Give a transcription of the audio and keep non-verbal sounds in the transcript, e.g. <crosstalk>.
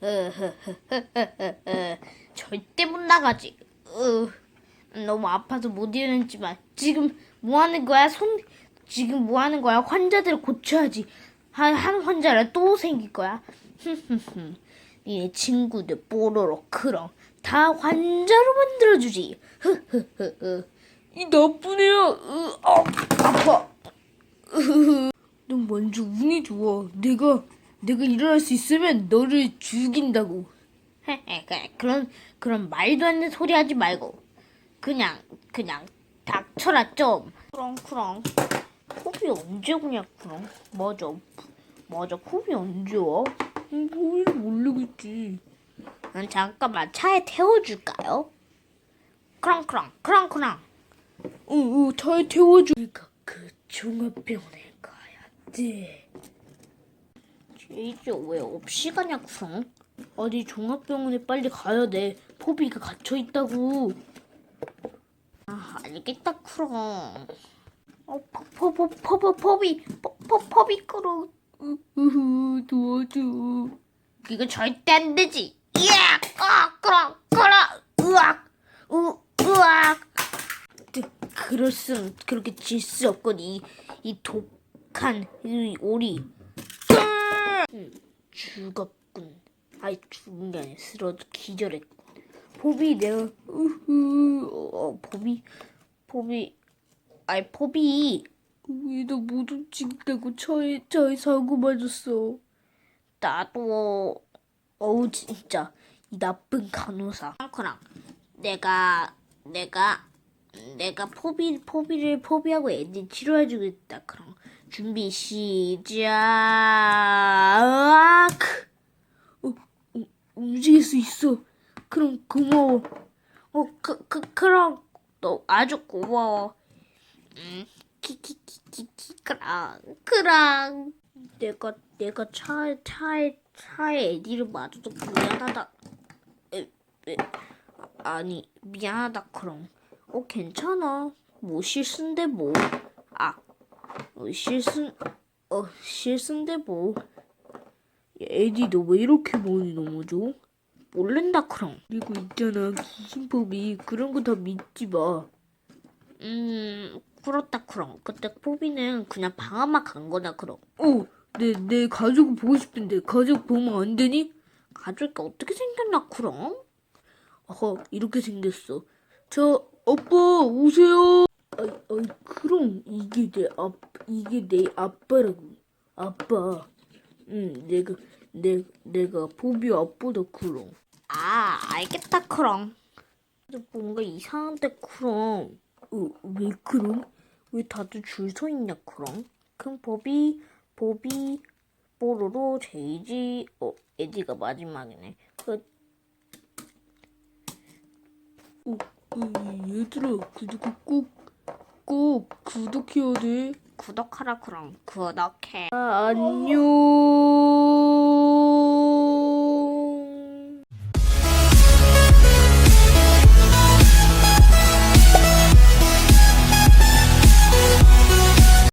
<laughs> 절대 못 나가지. 으, 너무 아파서 못 일어났지만 지금 뭐 하는 거야? 손 지금 뭐 하는 거야? 환자들을 고쳐야지. 한, 한 환자를 또 생길 거야. <laughs> 네 친구들 뽀로로 크롱 다 환자로 만들어주지. <laughs> 이 나쁜 애야. 으, 아, 아파. 넌 먼저 운이 좋아. 내가 내가 일어날 수 있으면 너를 죽인다고. <laughs> 그런 그런 말도 안 되는 소리 하지 말고 그냥 그냥 닥쳐라 좀. 크렁크렁. 코비 언제 오냐 크렁? 맞아. 맞아. 코비 언제 와? 음, 코비를 모르겠지. 난 잠깐만 차에 태워줄까요? 크렁크렁 크렁크렁. 응, 응, 차에 태워줘. 우리가 그 종합병원에 가야 돼. 이제 왜 없이 가냐, 구성? 어디 종합병원에 빨리 가야 돼. 포비가 갇혀 있다고. 아, 알겠다, 쿠렁. 어, 포, 포, 포, 포, 포비, 포, 포, 포비 쿠렁. 으흐, 도와줘. 이거 절대 안 되지. 이악! 아, 쿠렁, 쿠렁, 으악! 으, 으악! 그, 그럴 순 그렇게 질수 이, 이 독한 이 오리 음, 죽었군. 아이 죽은 게 아니라 쓰러져 기절했군. 보비 내가 으흐 어, 보비 보비 아이 보비 왜나 못 움직인다고 차에 차에 사고 맞았어. 나도 어우 진짜. 이 나쁜 간호사. 랑크랑 내가 내가 내가 포비 포비를 포비하고 애들 치료해주겠다. 그럼 준비 시작. 어, 어, 움직일 수 있어. 그럼 고마워. 어, 그, 그, 그럼 너 아주 고마워. 음, 키키키키키 그랑 내가 내가 차에 차에 차에 애디를 맞아서 미안하다. 에, 에, 아니 미안하다 그럼. 어 괜찮아. 뭐 실수인데 뭐. 아, 어, 실수 어 실수인데 뭐. 야, 에디 너 왜 이렇게 많이 넘어져? 모른다 그럼. 그리고 있잖아 귀신법이 그런 거 다 믿지 마. 음 그렇다 그럼. 그때 포비는 그냥 방아만 간 거다 그럼. 어, 내내 가족을 보고 싶은데 가족 보면 안 되니? 가족이 어떻게 생겼나 그럼? 어허 이렇게 생겼어. 저 아빠 오세요. 이게 내 아, 이게 내 아빠라고. 아빠. 응, 내가 내 내가 보비 아빠다 그럼. 아, 알겠다 그럼. 뭔가 이상한데 그럼. 어, 왜 그럼? 왜 다들 줄 서 있냐 그럼? 그럼 보비 보비 뽀로로 제이지 어 에디가 마지막이네. 그 어, 어, 얘들아 구독 꼭, 꼭 구독해야 돼. 구독하라 그럼 구독해. 아, 안녕.